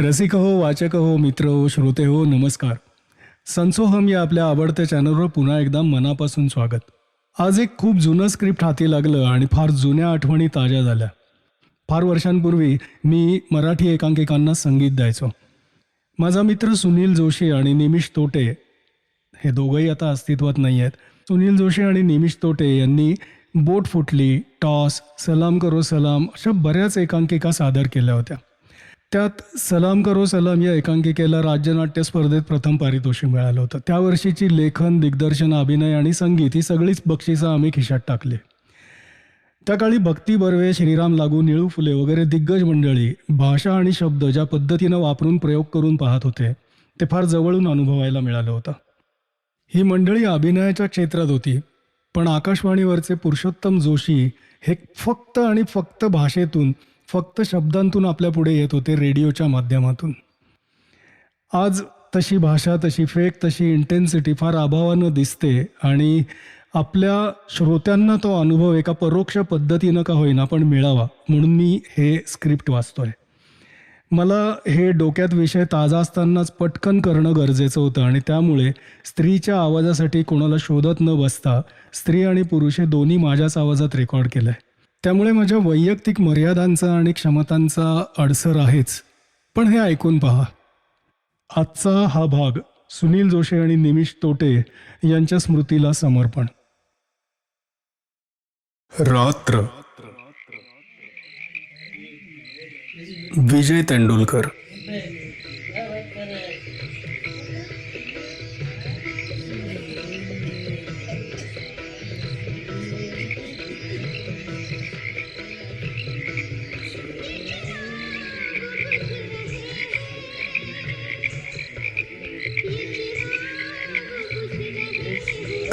रसिक हो वाचक हो मित्र हो श्रोते हो नमस्कार. संसोहम या आपल्या आवडत्या चॅनलवर पुन्हा एकदा मनापासून स्वागत. आज एक खूप जुनं स्क्रिप्ट हाती लागलं आणि फार जुन्या आठवणी ताज्या झाल्या. फार वर्षांपूर्वी मी मराठी एकांकिकांना संगीत द्यायचो. माझा मित्र सुनील जोशी आणि निमिष तोटे हे दोघंही आता अस्तित्वात नाही आहेत सुनील जोशी आणि निमिष तोटे यांनी बोट फुटली टॉस सलाम करो सलाम अशा बऱ्याच एकांकिका सादर केल्या होत्या. त्यात सलाम करो सलाम या एकांकिकेला राज्यनाट्य स्पर्धेत प्रथम पारितोषिक मिळालं होतं. त्या वर्षीची लेखन दिग्दर्शन अभिनय आणि संगीत ही सगळीच बक्षिसं आम्ही खिशात टाकले. त्या काळी भक्ती बर्वे श्रीराम लागू निळू फुले वगैरे दिग्गज मंडळी भाषा आणि शब्द ज्या पद्धतीनं वापरून प्रयोग करून पाहत होते ते फार जवळून अनुभवायला मिळालं होतं. ही मंडळी अभिनयाच्या क्षेत्रात होती पण आकाशवाणीवरचे पुरुषोत्तम जोशी हे फक्त आणि फक्त भाषेतून फक्त शब्दांतून आपल्या पुढे येत होते रेडिओच्या माध्यमातून. आज तशी भाषा तशी फेक तशी इंटेन्सिटी फार अभावानं दिसते आणि आपल्या श्रोत्यांना तो अनुभव एका परोक्ष पद्धतीनं का होईना पण मिळावा म्हणून मी हे स्क्रिप्ट वाचतोय. मला हे डोक्यात विषय ताजा असतानाच पटकन करणं गरजेचं होतं आणि त्यामुळे स्त्रीच्या आवाजासाठी कोणाला शोधत न बसता स्त्री आणि पुरुष हे दोन्ही माझ्याच आवाजात रेकॉर्ड केलं आहे त्यामुळे माझ्या वैयक्तिक मर्यादांचा आणि क्षमतांचा अडसर आहेच. पण हे ऐकून पहा. आजचा हा भाग सुनील जोशी आणि निमिष तोटे यांच्या स्मृतीला समर्पण. रात्र. विजय तेंडुलकर.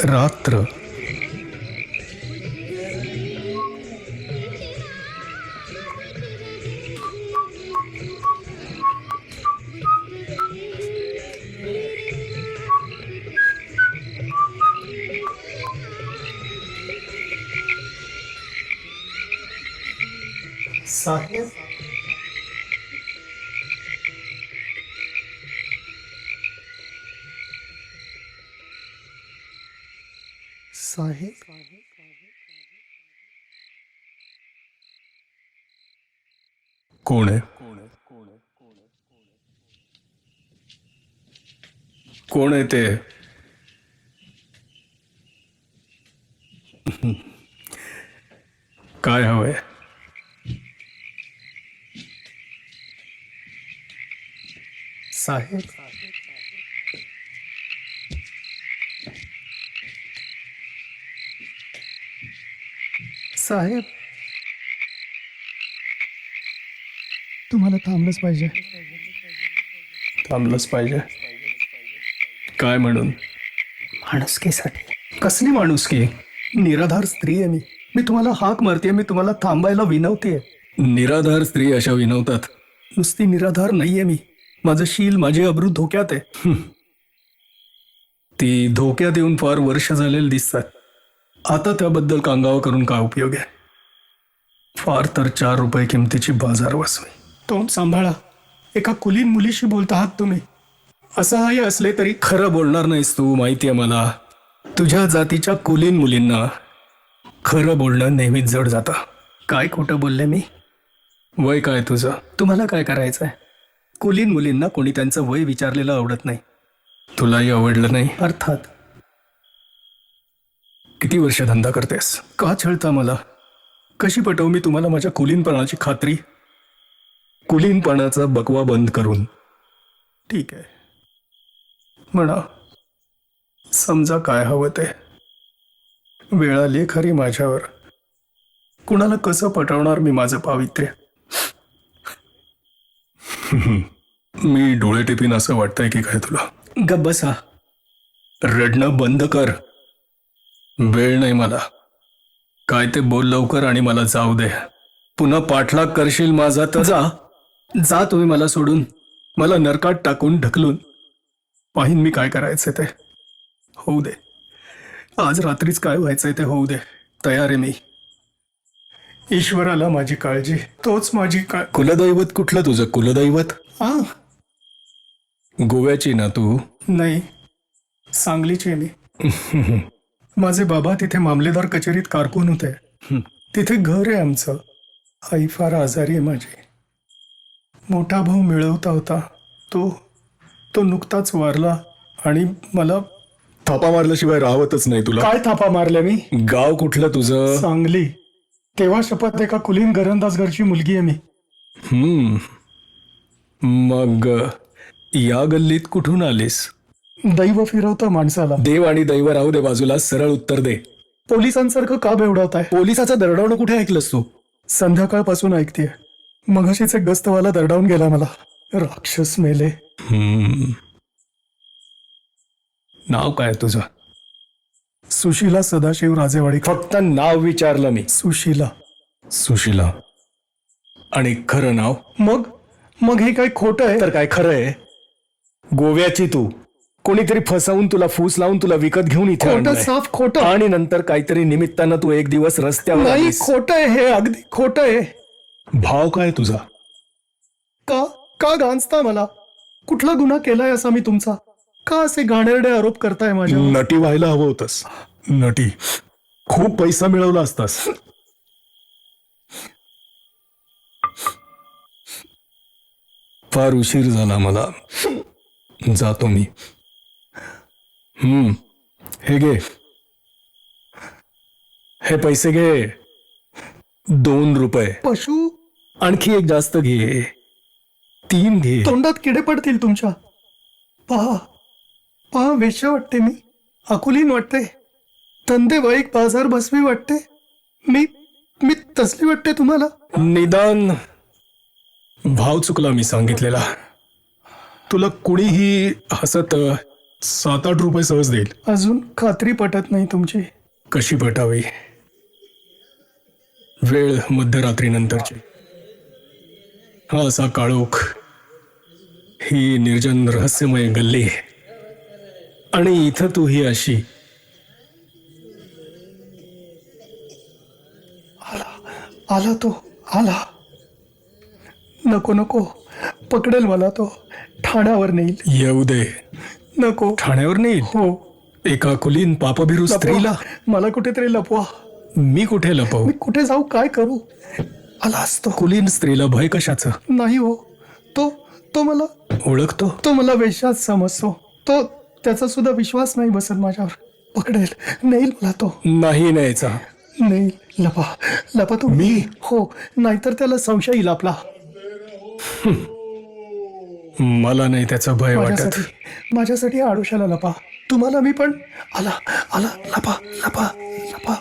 रात्र कोण आहे ते? काय हवंय साहेब साहेब तुम्हाला थांबलंच पाहिजे थांबलंच पाहिजे काय म्हणून? माणुसकीसाठी. कसली माणुसकी? निराधार स्त्री आहे मी. मी तुम्हाला हाक मारते मी तुम्हाला थांबायला विनवते निराधार स्त्री अशा विनवतात? नुसती निराधार नाहीये मी. माझं शील माझी अब्रू धोक्यात आहे. ती धोक्यात येऊन फार वर्ष झालेली दिसतात. आता त्याबद्दल कांगावा करून काय उपयोग आहे? फार तर चार रुपये किमतीची बाजार वसवी. तोंड सांभाळा. एका कुलीन मुलीशी बोलता आहात तुम्ही. असहाय्य असले तरी खरं बोलणार नाहीस तू माहिती आहे मला. तुझ्या जातीच्या कुलीन मुलींना खरं बोलणं नेहमीच जड जातं. काय खोटं बोलले मी? वय काय तुझं? तुम्हाला काय करायचं आहे कुलीन मुलींना कोणी त्यांचं वय विचारलेलं आवडत नाही. तुलाही आवडलं नाही? अर्थात. किती वर्ष धंदा करतेस? का छळता मला? कशी पटवू मी तुम्हाला माझ्या कुलीनपणाची खात्री? कुलीनपणाचा बकवा बंद करून. ठीक आहे. म्हणा. समजा काय हवं ते. वेळ आली खरी माझ्यावर. कुणाला कसं पटवणार मी माझं पावित्र्य? मी डोळे टिपीन असं वाटतंय की काय तुला? गप बसा. रडणं बंद कर. वेळ नाही मला. काय ते बोल लवकर आणि मला जाऊ दे. पुन्हा पाठलाग करशील माझा तर? जा. जा तुम्ही मला सोडून. मला नरकात टाकून ढकलून. पाहीन मी काय करायचं ते. होऊ दे. आज रात्रीच काय व्हायचंय ते होऊ दे. तयार आहे मी. ईश्वराला माझी काळजी तोच माझी का कुलदैवत कुठलं तुझं? कुलदैवत? आ? गोव्याची ना तू? नाही. सांगलीची आहे मी. माझे बाबा तिथे मामलेदार कचेरीत कारकून होते. तिथे घर आहे आमचं. आई फार आजारी आहे माझी. मोठा भाऊ मिळवता होता. तो तो नुकताच वारला आणि मला थापा मारल्याशिवाय राहतच नाही तुला. काय थापा मारल्या मी? गाव कुठलं तुझं? सांगली. तेव्हा शपथ एका कुलीन घरंदाज घरची मुलगी आहे मी. हम्म. मग या गल्लीत कुठून आलीस? दैव फिरवतं माणसाला. देव आणि दैव राहू दे बाजूला सरळ उत्तर दे. पोलिसांसारखं का बेवडावत आहे पोलिसाचं दरडावणं कुठे ऐकलंस तू? संध्याकाळपासून ऐकतेय. मगाशीच एक गस्तवाला दरडावून गेला मला. राक्षस मेले. हम्म. नाव काय तुझं? सुशीला सदाशिव राजेवाडी. फक्त नाव विचारलं मी. सुशीला. सुशीला. आणि खरं नाव? मग? मग हे काय खोटं आहे? तर काय खरं आहे? गोव्याची तू. कोणीतरी फसवून तुला फूस लावून तुला विकत घेऊन इथे खोटं आणलंय. साफ खोटं. आणि नंतर काहीतरी निमित्तानं तू एक दिवस रस्त्यावर नाही आलीस. खोटं आहे हे अगदी खोटं आहे. भाव काय तुझा? का? का गांजता मला? कुठला गुन्हा केलाय असा मी तुमचा? का असे घाणेरडे आरोप करताय माझ्या नटी व्हायला हवं होतस. नटी. खूप पैसा मिळवला असतास. फार उशीर झाला मला. जातो मी. हम्म. हे घे. हे पैसे घे. दोन रुपये. पशु? आणखी एक जास्त घे. तीन घे. तोंडात किडे पडतील तुमच्या. पहा पहा वेश्या वाटते मी. अकुलीन वाटते. धंदेवाईक बाजार बसवी वाटते. मी मी तसली वाटते तुम्हाला? निदान. भाव चुकला मी सांगितलेला. तुला कुणीही हसत सात आठ रुपये सहज देईल. अजून खात्री पटत नाही तुमची. कशी पटावी? वेळ मध्यरात्रीनंतरची. हा असा काळोख. ही निर्जन रहस्यमय गल्ली आणि इथं तू ही अशी. आला तो आला. नको नको. पकडेल मला तो. ठाण्यावर नेईल. येऊ दे. नको. ठाण्यावर नेईल? हो. एका कुलीन पापभिरू स्त्रीला. मला कुठेतरी लपवा. मी कुठे लपवू? मी कुठे जाऊ? काय करू? आला असतो. कुलीन स्त्रीला भय कशाचं? नाही हो. तो तो मला ओळखतो? तो मला वेशात समजतो. तो त्याचा सुद्धा विश्वास नाही बसत माझ्यावर. पकडेल. नेईल मला तो. नाही न्यायचा. नेईल. लपा. लपा तू मी? हो. नाहीतर त्याला संशय येईल आपला. मला नाही त्याचं भय वाटत. माझ्यासाठी. माझ्यासाठी आडोशाला लपा. तुम्हाला मी पण आला. आला. लपा. लपा. लपा.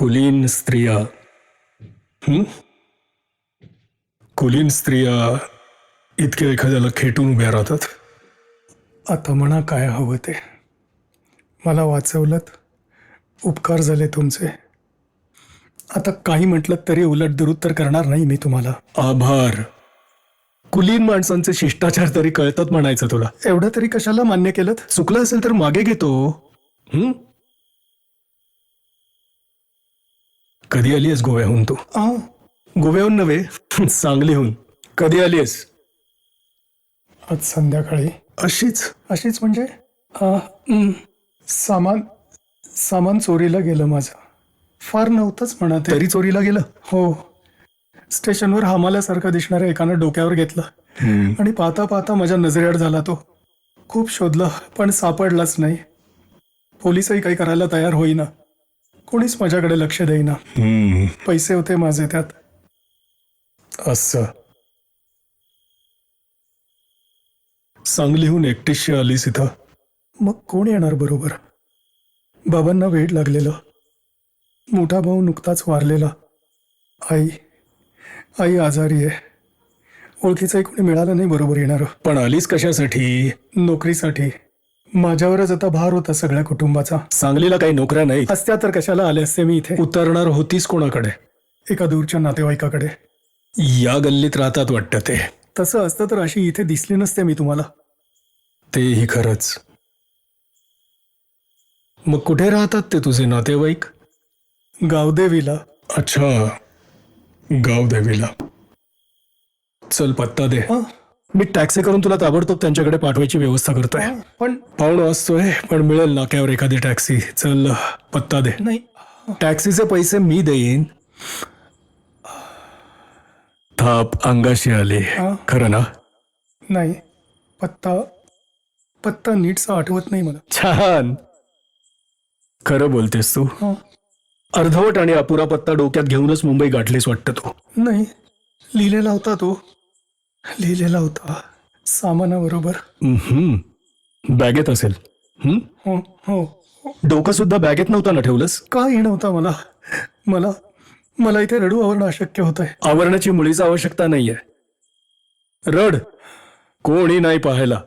कुलीन स्त्रिया. हं? कुलीन स्त्रिया इतक्या एखाद्याला खेटून उभ्या राहतात? आता म्हणा काय हवं ते. मला वाचवलत उपकार झाले तुमचे. आता काही म्हटलं तरी उलट दुरुत्तर करणार नाही मी तुम्हाला. आभार. कुलीन माणसांचे शिष्टाचार तरी कळतात म्हणायचं तुला. एवढं तरी कशाला मान्य केलं चुकलं असेल तर मागे घेतो. हं? कधी आलीस गोव्याहून तू? आ? गोव्याहून नव्हे सांगलीहून. कधी आलीस आज संध्याकाळी. अशीच? अशीच म्हणजे? आ, हं, सामान सामान चोरीला गेलं माझं. फार नव्हतंच म्हणा ते तरी चोरीला गेलं? हो. स्टेशनवर हमाल्यासारखं दिसणाऱ्या एकानं डोक्यावर घेतलं. आणि पाहता पाहता माझ्या नजरेआड झाला तो. खूप शोधलं पण सापडलाच नाही. पोलिसही काही करायला तयार होईना. कोणीच माझ्याकडे लक्ष देईना. हम्म, पैसे होते माझे त्यात. असं. सांगलीहून एकटीशी आलीस इथं. मग कोण येणार बरोबर? बाबांना वेळ लागलेलं. मोठा भाऊ नुकताच वारलेला. आई आई आजारी आहे. ओळखीचंही कोणी मिळालं नाही बरोबर येणार. पण आलीच कशासाठी? नोकरीसाठी. माझ्यावरच आता भार होता सगळ्या कुटुंबाचा. सांगलीला काही नोकऱ्या नाहीत. असत्या तर कशाला आले असते मी इथे? उतरणार होतीस कोणाकडे? एका दूरच्या नातेवाईकाकडे. या गल्लीत राहतात वाटतं ते. तसं असतं तर अशी इथे दिसली नसते मी तुम्हाला. तेही खरंच. मग कुठे राहतात ते तुझे नातेवाईक? गावदेवीला. अच्छा. गाव देवीला चल पत्ता दे. हं? मी टॅक्सी करून तुला ताबडतोब त्यांच्याकडे पाठवायची व्यवस्था करतोय. पण पाहुणा असतोय पण मिळेल नाक्यावर एखादी टॅक्सी? चल पत्ता दे. नाही. टॅक्सीचे पैसे मी देईन. थाप अंगाशी आली. हा? खरं ना? नाही. पत्ता पत्ता नीटचा आठवत नाही मला. छान. खरं बोलतेस तू. हं. अर्धवट आणि अपुरा पत्ता डोक्यात घेऊनच मुंबई गाठलीस वाटतं तू. नाही. लिहिलेला होता तो. लिहिलेला होता. सामानाबरोबर. हम्म. बॅगेत असेल. हम्म? हो हो. डोकं सुद्धा बॅगेत नव्हतं ना ठेवलंस? का येणं होता मला. मला मला इथे रडू आवरणं अशक्य होत आहे आवरण्याची मुळीच आवश्यकता नाहीये. रड. कोणी नाही पाहायला.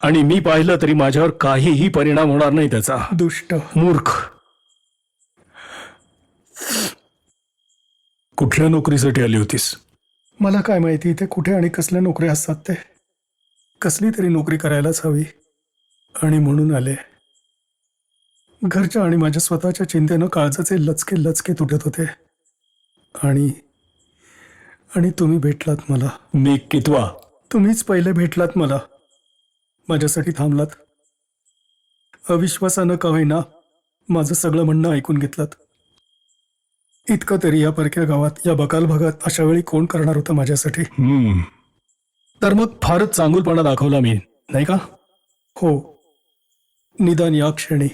आणि मी पाहिलं तरी माझ्यावर काहीही परिणाम होणार नाही त्याचा. दुष्ट. मूर्ख. कुठल्या नोकरीसाठी आली होतीस? मला काय माहिती इथे कुठे आणि कसल्या नोकऱ्या असतात ते. कसली तरी नोकरी करायलाच हवी. आणि म्हणून आले. घरच्या आणि माझ्या स्वतःच्या चिंतेनं काळजाचे लचके लचके तुटत होते. आणि आणि तुम्ही भेटलात मला. मी कितवा? तुम्हीच पहिले भेटलात मला. माझ्यासाठी थांबलात. अविश्वासानं का होईना माझं सगळं म्हणणं ऐकून घेतलात. इतकं तरी या परक्या गावात या बकाल भागात अशा वेळी कोण करणार होतं माझ्यासाठी? हम्म. तर मग फारच चांगुलपणा दाखवला मी नाही का? हो. निदान या क्षणी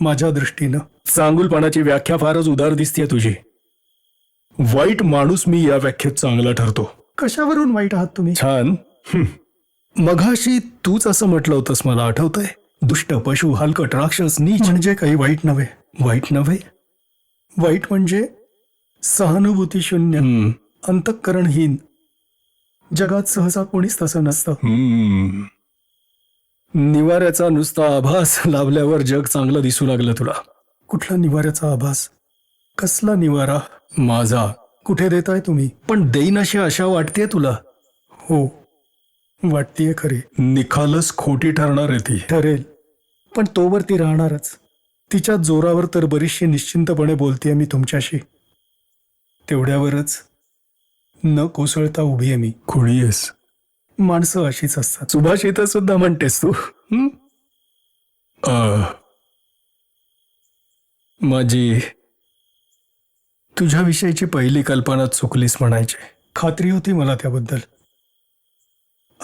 माझ्या दृष्टीनं. चांगुलपणाची व्याख्या फारच उदार दिसतीये तुझी. वाईट माणूस मी या व्याख्येत चांगला ठरतो. कशावरून वाईट आहात तुम्ही? छान. हं. मघाशी तूच असं म्हटलं होतंस मला आठवतंय. दुष्ट पशु हलकट राक्षस नीच. म्हणजे काही वाईट नव्हे. वाईट नव्हे? वाईट म्हणजे सहानुभूती शून्य हं. अंतःकरणहीन. जगात सहसा कोणीच तसं नसतं. निवाऱ्याचा नुसता आभास लाभल्यावर जग चांगलं दिसू लागलं तुला. कुठला निवाऱ्याचा आभास? कसला निवारा? माझा. कुठे देताय तुम्ही? पण देईन अशी आशा वाटतेय तुला? हो. वाटतीये खरी. निखालस खोटी ठरणार आहे ती. ठरेल. पण तोवर ती राहणारच. तिच्या जोरावर तर बरीचशी निश्चिंतपणे बोलतेय मी तुमच्याशी. तेवढ्यावरच न कोसळता उभी आहे मी. खुळी आहेस? माणसं अशीच असतात. सुभाषित सुद्धा म्हणतेस तू. माझी तुझ्याविषयीची पहिली कल्पना चुकलीस म्हणायची. खात्री होती मला त्याबद्दल.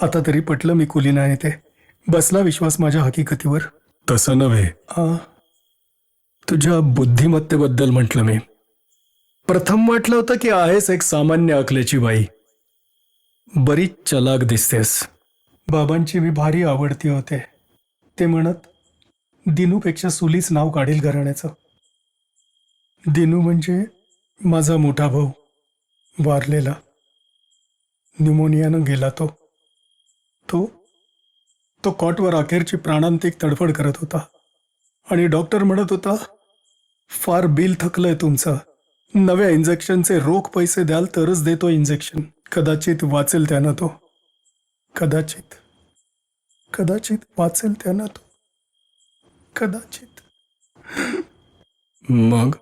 आता तरी पटलं मी कुली नाही ते. बसला विश्वास माझ्या हकीकतीवर. तसं नव्हे. तुझ्या बुद्धिमत्तेबद्दल म्हटलं मी. प्रथम वाटलं होतं की आहेस एक सामान्य अकलेची बाई. बरीच चलाक दिसतेस. बाबांची मी भारी आवडती होते. ते म्हणत दिनूपेक्षा सुलीच नाव काढील घराण्याचं. दिनू म्हणजे माझा मोठा भाऊ वारलेला. न्युमोनियानं गेला तो. तो तो कॉटवर अखेरची प्राणांतिक तडफड करत होता. आणि डॉक्टर म्हणत होता फार बिल थकलंय तुमचं. नव्या इंजेक्शनचे रोख पैसे द्याल तरच देतो इंजेक्शन कदाचित वाचेल त्यानं तो. कदाचित. कदाचित वाचेल त्यानं तो. कदाचित. मग?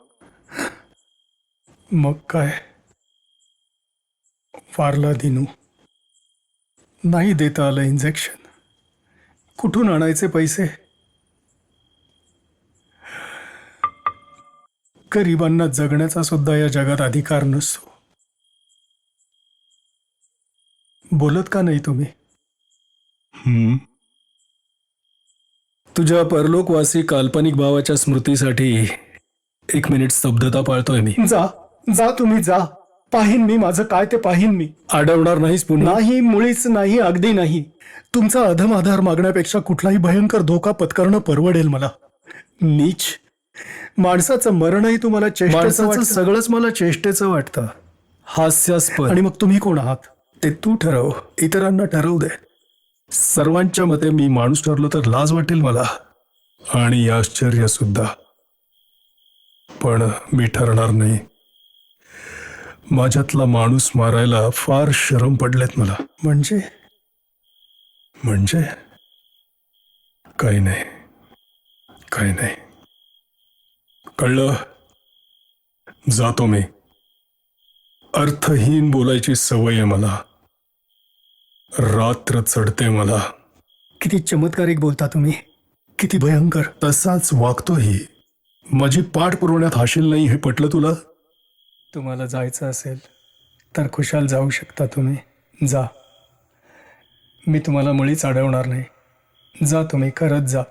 मग काय? फारला दिनू. नाही देता आलं इंजेक्शन कुठून आणायचे पैसे? गरिबांना जगण्याचा सुद्धा या जगात अधिकार नसतो. बोलत का नाही तुम्ही? तुझ्या परलोकवासी काल्पनिक भावाच्या स्मृतीसाठी एक मिनिट स्तब्धता पाळतोय मी. जा जा तुम्ही जा. पाहीन मी माझं काय ते पाहीन मी. अडवणार नाहीस पुन्हा? नाही मुळीच नाही अगदी नाही. तुमचा अधम आधार मागण्यापेक्षा कुठलाही भयंकर धोका पत्करणं परवडेल मला. नीच. माणसाचं मरणही तुम्हाला चेष्टेचं. सगळंच मला चेष्टेचं वाटतं. हास्यास्पद. आणि मग तुम्ही कोण आहात? ते तू ठरव. इतरांना ठरवू दे. सर्वांच्या मते मी माणूस ठरलो तर लाज वाटेल मला. आणि आश्चर्य सुद्धा. पण मी ठरणार नाही. माझ्यातला माणूस मारायला फार शरम पडलेत मला. म्हणजे? म्हणजे? काही नाही. काही नाही. कळलं? जातो मी. अर्थहीन बोलायची सवय आहे मला. रात्र चढते मला. किती चमत्कारिक बोलता तुम्ही. किती भयंकर. तसाच वागतोही. माझी पाठ पुरवण्यात हाशील नाही हे पटलं तुला? तुम्हाला जायचं असेल तर खुशाल जाऊ शकता तुम्ही. जा. मी तुम्हाला मुळीच अडवणार नाही. जा तुम्ही खरंच जा.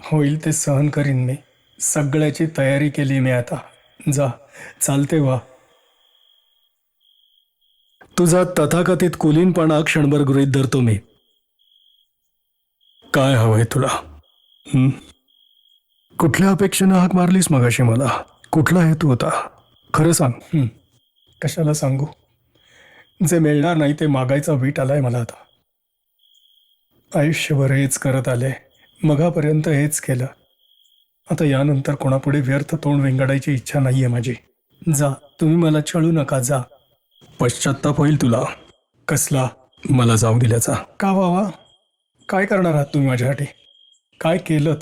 होईल ते सहन करीन मी. सगळ्याची तयारी केली मी आता. जा चालते वा तुझा तथाकथित कुलीनपणा क्षणभर गृहीत धरतो मी. काय हवंय तुला? हं? कुठल्या अपेक्षेनं हाक मारलीस मगाशी मला? कुठला हेतू होता? खरं सांग. हं. कशाला सांगू? जे मिळणार नाही ते मागायचा वीट आलाय मला आता. आयुष्यभर हेच करत आले. मगापर्यंत हेच केलं. आता यानंतर कोणापुढे व्यर्थ तोंड वेंगाडायची इच्छा नाहीये माझी. जा तुम्ही मला छळू नका जा. पश्चाताप होईल तुला. कसला? मला जाऊ दिल्याचा का व्हावा काय करणार आहात तुम्ही माझ्यासाठी? काय केलं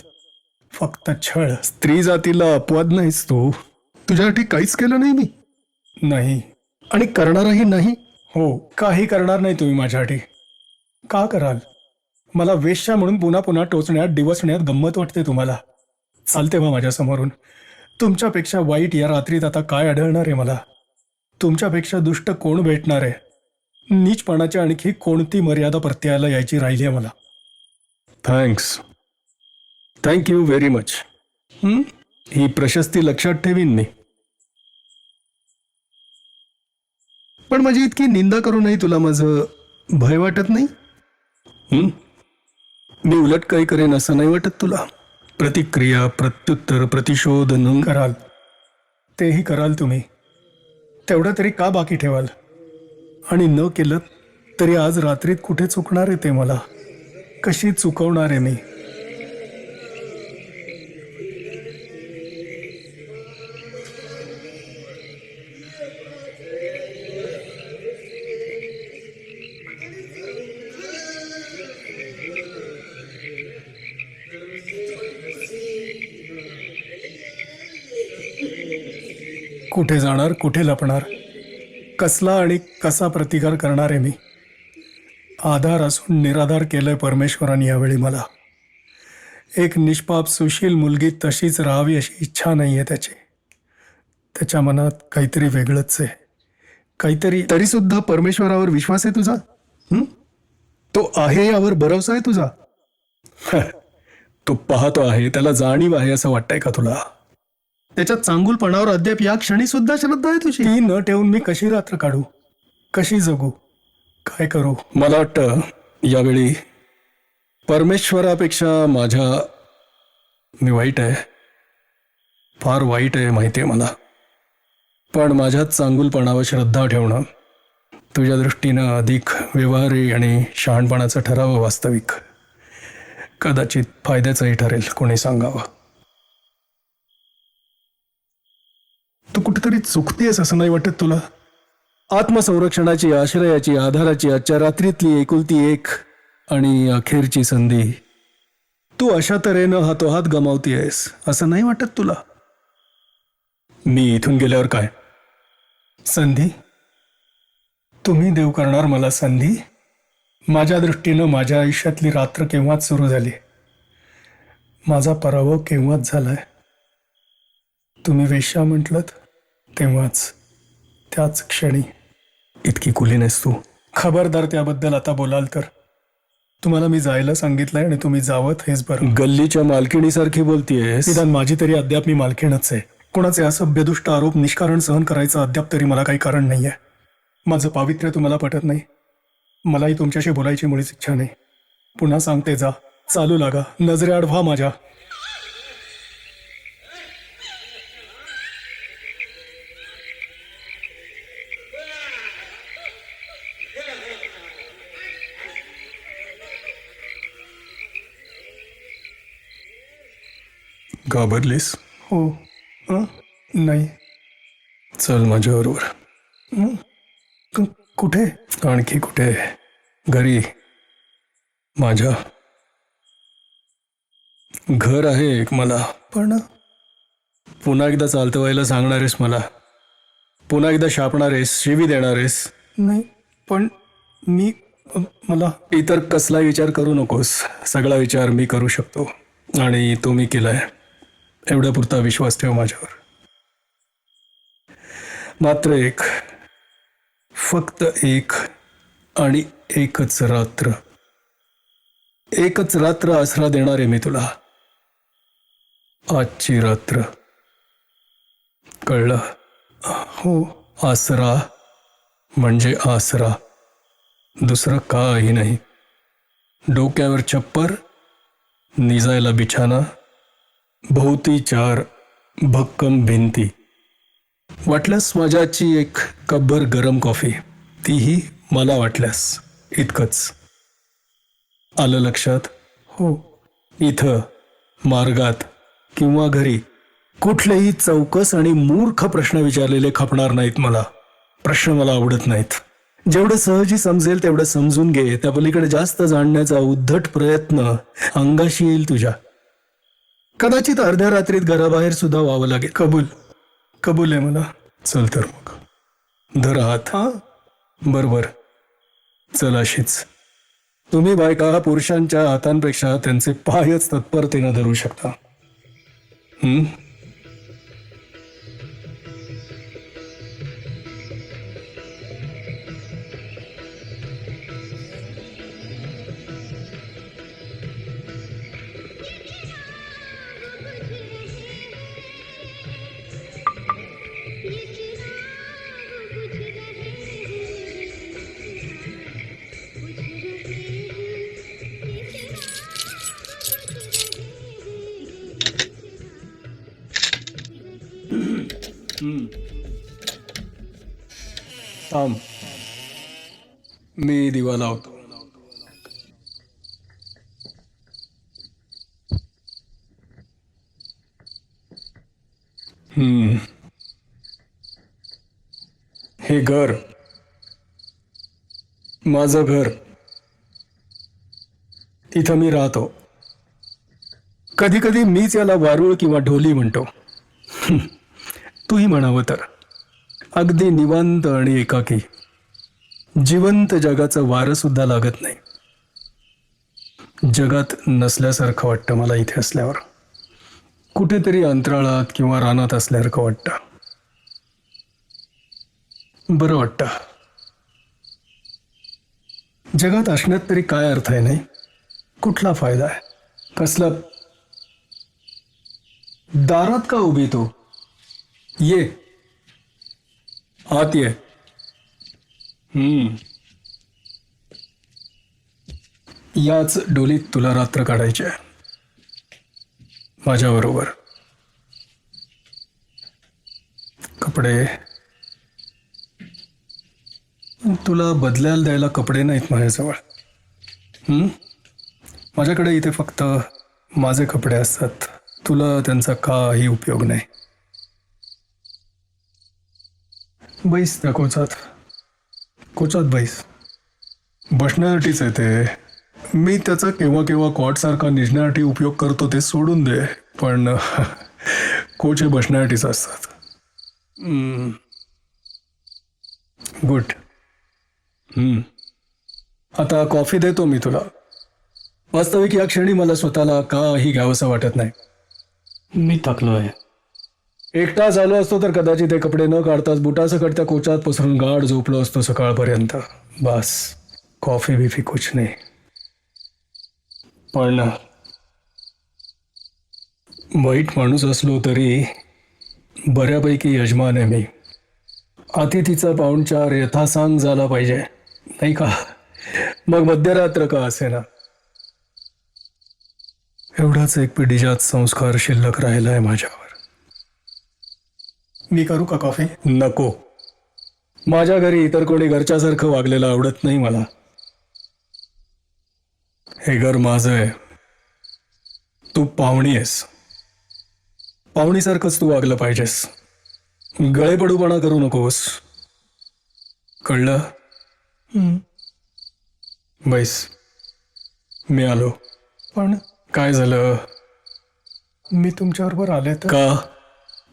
फक्त छळ. स्त्री जातीला अपवाद नाहीस तू. तुझ्यासाठी काहीच केलं नाही मी. नाही. आणि करणारही नाही. हो काही करणार नाही तुम्ही माझ्यासाठी. का कराल? मला वेश्या म्हणून पुन्हा पुन्हा टोचण्यात डिवसण्यात गंमत वाटते तुम्हाला. चालते बा माझ्यासमोरून. तुमच्यापेक्षा वाईट या रात्रीत आता काय आढळणार आहे मला? तुमच्यापेक्षा दुष्ट कोण भेटणार आहे? नीचपणाची आणखी कोणती मर्यादा प्रत्याला यायची राहिली आहे मला? Thanks thank you very much हं? प्रशस्ती लक्षात ठेवीन मी. पण माझी इतकी निंदा करूनही तुला माझं. भय वाटत नाही? मी उलट काही करेन असं नाही वाटत तुला. प्रतिक्रिया प्रत्युत्तर प्रतिशोध कराल. तेही कराल तुम्ही. तेवढं तरी का बाकी ठेवाल? आणि न केलं तरी आज रात्रीत कुठे चुकणार आहे ते मला? कशी चुकवणार आहे मी? कुठे जाणार कुठे लपणार? कसला आणि कसा प्रतिकार करणार आहे मी? आधार असून निराधार केलंय परमेश्वराने यावेळी मला. एक निष्पाप सुशील मुलगी तशीच राहावी अशी इच्छा नाही आहे त्याची. त्याच्या मनात काहीतरी वेगळंच आहे. काहीतरी तरीसुद्धा परमेश्वरावर विश्वास आहे तुझा? हं? तो आहे यावर भरोसा आहे तुझा? तो पाहतो आहे त्याला जाणीव आहे असं वाटतंय का तुला? त्याच्या चांगुलपणावर अद्याप या क्षणी सुद्धा श्रद्धा आहे तुझी? ती न ठेवून मी कशी रात्र काढू? कशी जगू? काय करू? मला वाटतं यावेळी परमेश्वरापेक्षा माझ्या मी वाईट आहे. फार वाईट आहे माहिती आहे मला. पण माझ्या चांगुलपणावर श्रद्धा ठेवणं तुझ्या दृष्टीनं अधिक व्यवहारी आणि शहाणपणाचं ठरावं वास्तविक. कदाचित फायद्याचंही ठरेल कोणी सांगावं. तू कुठेतरी चुकतेस असं नाही वाटत तुला? आत्मसंरक्षणाची आश्रयाची आधाराची आजच्या रात्रीतली एकुलती एक आणि अखेरची संधी. तू अशा तऱ्हेनं हातोहात गमावतीयस असं नाही वाटत तुला? मी इथून गेल्यावर काय? संधी? तुम्ही देव करणार मला संधी? माझ्या दृष्टीनं माझ्या आयुष्यातली रात्र केव्हाच सुरू झाली? माझा पराभव केव्हाच झालाय? तुम्ही वेश्या म्हटलं तेव्हाच त्याच क्षणी. इतकी कुली नाहीस तू. खबरदार त्याबद्दल आता बोलाल तर? तुम्हाला मी जायला सांगितलंय आणि तुम्ही जावत हेच बरं. गल्लीच्या मालकिणीसारखी बोलतीयस? निदान माझी तरी अद्याप मी मालकीणच आहे. कोणाचे असभ्यदुष्ट आरोप निष्कारण सहन करायचं अद्याप तरी मला काही कारण नाही आहे माझं पावित्र्य तुम्हाला पटत नाही. मलाही तुमच्याशी बोलायची मुळीच इच्छा नाही. पुन्हा सांगते जा. चालू लागा. नजरेआड व्हा माझ्या. घाबरलीस हो. हं? नाही. चल माझ्याबरोबर हं? क- कुठे? आणखी कुठे? घरी. माझ्या. घर आहे एक मला. पण पुन्हा एकदा चालतं व्हायला सांगणार आहेस मला. पुन्हा एकदा शापणार आहेस शिवी देणार आहेस नाही पण मी अ, मला इतर कसला विचार करू नकोस. सगळा विचार मी करू शकतो. आणि तो मी केलाय. एवढ्या पुरता विश्वास ठेव माझ्यावर. मात्र एक फक्त एक आणि एकच रात्र. एकच रात्र आसरा देणार आहे मी तुला. आजची रात्र. कळलं? हो आसरा म्हणजे आसरा. दुसरं काही नाही. डोक्यावर छप्पर निजायला बिछाना. भोवती चार भक्कम भिंती. वाटल्यास माझ्याची एक कब्बर गरम कॉफी. तीही मला वाटल्यास इतकंच. आलं लक्षात? हो. इथं मार्गात किंवा घरी कुठलेही चौकस आणि मूर्ख प्रश्न विचारलेले खपणार नाहीत मला. प्रश्न मला आवडत नाहीत. जेवढं सहजी समजेल तेवढं समजून घे. त्या पलीकडे जास्त जाणण्याचा उद्धट प्रयत्न अंगाशी येईल तुझ्या. कदाचित अर्ध्या रात्रीत घराबाहेर सुद्धा व्हावं लागेल. कबूल. कबूल आहे मला. चल तर मग. धर हात हा? बरोबर. चल अशीच. तुम्ही बायका पुरुषांच्या हातांपेक्षा त्यांचे पायच तत्परतेनं धरू शकता. हम्म थांब मी दिवा लावतो हम्म हे घर माझं घर इथं मी राहतो कधी कधी मीच याला वारुळ किंवा ढोली म्हणतो तूही म्हणावं तर. अगदी निवांत आणि एकाकी. जिवंत जगाचं वारं सुद्धा लागत नाही. जगात नसल्यासारखं वाटतं मला इथे असल्यावर. कुठेतरी अंतराळात किंवा रानात असल्यासारखं वाटतं. बरं वाटतं. जगात असण्यात तरी काय अर्थ आहे नाही? कुठला फायदा आहे? कसला? दारात का उभी तू? ये। आत ये हम्म। याच डोलीत तुला रात्र काढायची आहे। माझ्याबरोबर। कपडे। तुला बदलायला द्यायला कपडे नाहीत माझ्याजवळ। हम्म? माझ्याकडे इथे फक्त माझे कपडे असतात। तुला त्यांचा काही उपयोग नाही। बैस त्या कोचात. कोचात बैस. बसण्यासाठीच आहे ते. मी त्याचा केव्हा केव्हा कॉटसारखा निजण्यासाठी उपयोग करतो ते सोडून दे. पण कोच हे बसण्यासाठीच असतात. गुड आता कॉफी देतो मी तुला. वास्तविक या क्षणी मला स्वतःला काही घ्यावंसं वाटत नाही. मी थकलो आहे एकटा झालो असतो तर कदाचित ते कपडे न काढताच बुटासकट त्या कोचात पसरून गाढ झोपलो असतो सकाळपर्यंत. बस कॉफी बिफी कुछ नाही. पण वाईट माणूस असलो तरी बऱ्यापैकी यजमान आहे मी. अतिथीचा पाहुणचार यथासांग झाला पाहिजे नाही का? मग मध्यरात्र का असे ना? एवढाच एक पिढीजात संस्कार शिल्लक राहिला आहे माझ्यावर. मी करू का कॉफी? नको. माझ्या घरी इतर कोणी घरच्यासारखं वागलेलं आवडत नाही मला. हे घर माझं आहे. तू पाहुणी आहेस. पाहुणीसारखंच तू वागलं पाहिजेस. गळेपडूपणा करू नकोस. कळलं? बैस. मी आलो. पण काय झालं? मी तुमच्याबरोबर आले तर? का?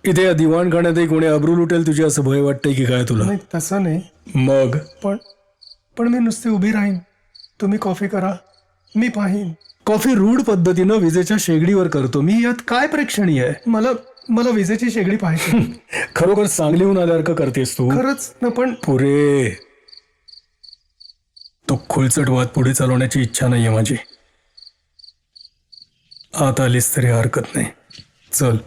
इथे या दिवाणखाण्यातही कोणी अब्रू लुटेल तुझी असं भय वाटतंय की काय तुला? नाही तसं नाही. मग? पण पण मी नुसती उभी राहीन. तुम्ही कॉफी करा मी पाहीन. कॉफी रूढ पद्धतीनं विजेच्या शेगडीवर करतो. मी यात काय प्रेक्षणीय आहे? मला मला विजेची शेगडी पाहिजे खरोखर सांगली होऊन आल्यासारखं करतेस तू? खरंच ना पण पुरे. तो खुलचट वाद पुढे चालवण्याची इच्छा नाहीये माझी. आत आलीस तरी हरकत नाही. चल.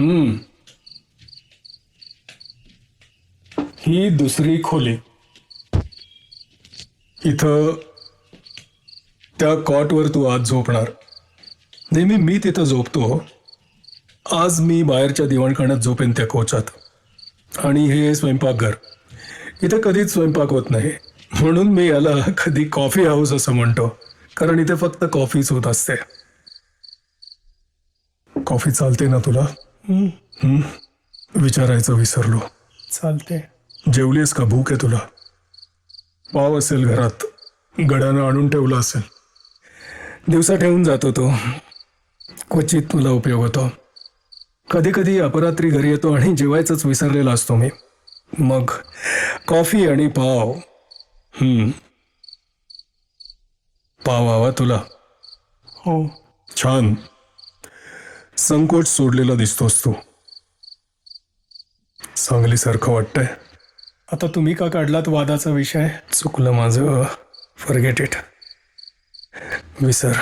हम्म. ही दुसरी खोली. इथं त्या कॉटवर तू आज झोपणार. नेहमी मी तिथं झोपतो. आज मी बाहेरच्या दिवाणखान्यात झोपेन त्या कोचात. आणि हे स्वयंपाकघर. इथं कधीच स्वयंपाक होत नाही. म्हणून मी याला कधी कॉफी हाऊस असं म्हणतो. कारण इथे फक्त कॉफीच होत असते. कॉफी चालते ना तुला? हं? विचारायचं विसरलो. चालते जेवलीस का भूक आहे तुला? पाव असेल घरात. गड्यानं आणून ठेवला असेल. दिवसा ठेवून जातो तो क्वचित मला उपयोग होतो. कधी कधी अपरात्री घरी येतो आणि जेवायचंच विसरलेला असतो मी. मग कॉफी आणि पाव. हम्म. पाव हवा तुला. हो. छान. संकोच सोडलेला दिसतोस तू सांगलीसारखं वाटतंय. आता तुम्ही का काढलात वादाचा विषय? चुकलं माझं. फॉरगेट इट विसर.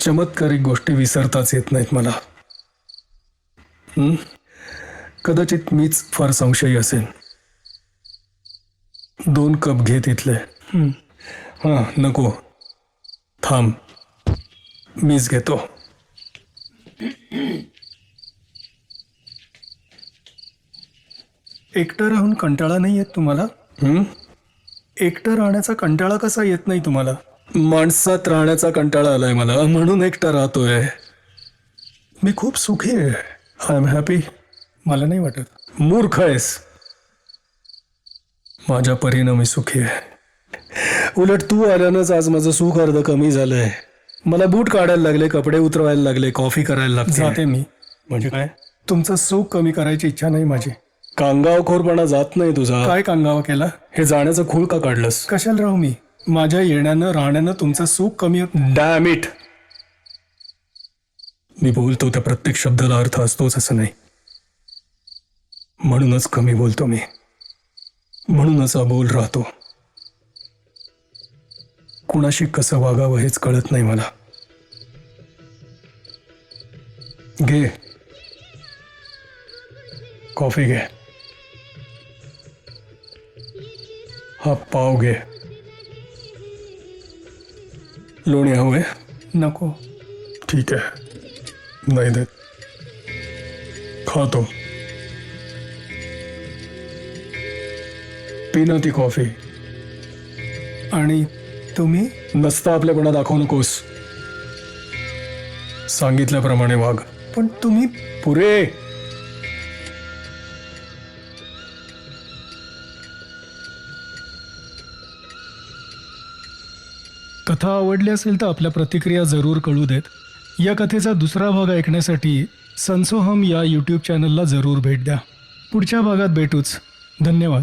चमत्कारिक गोष्टी विसरताच येत नाहीत मला. कदाचित मीच फार संशयी असेल दोन कप घे तिथले. हां नको. थांब. मीच घेतो. एकटं राहून कंटाळा नाही येत तुम्हाला? हं? एकटं राहण्याचा कंटाळा कसा येत नाही तुम्हाला? माणसात राहण्याचा कंटाळा आलाय मला. म्हणून एकटा राहतोय. मी खूप सुखी आहे. आय एम हॅपी मला नाही वाटत. मूर्ख आहेस. माझ्या परीनं मी सुखी आहे. उलट तू आल्यानंच आज माझं सुख अर्ध कमी झालंय. मला बूट काढायला लागले कपडे उतरवायला लागले कॉफी करायला लागते जाते मी. म्हणजे काय? तुमचं सुख कमी करायची इच्छा नाही माझी. कांगावखोरपणा जात नाही तुझा. काय कांगावा केला? हे जाण्याचं खूळ का काढलंस? कशाला राहू मी? माझ्या येण्यानं राहण्यानं तुमचं सुख कमी होत डॅम इट मी बोलतो त्या प्रत्येक शब्दाला अर्थ असतोच असं नाही. म्हणूनच कमी बोलतो मी. म्हणूनच अबोल राहतो. कुणाशी कसं वागावं हेच कळत नाही मला. घे. कॉफी घे. हा पाव घे. लोणी हवंय नको. ठीक आहे. नाही देत. खातो. पी ना ती कॉफी. आणि तुम्ही? नसता आपल्यापणा दाखवू नकोस. सांगितल्याप्रमाणे वाघ पण तुम्ही पुरे. कथा आवडली असेल तर आपल्या प्रतिक्रिया जरूर कळू देत. या कथेचा दुसरा भाग ऐकण्यासाठी संसोहम या यूट्यूब चॅनलला जरूर भेट द्या. पुढच्या भागात भेटूच. धन्यवाद.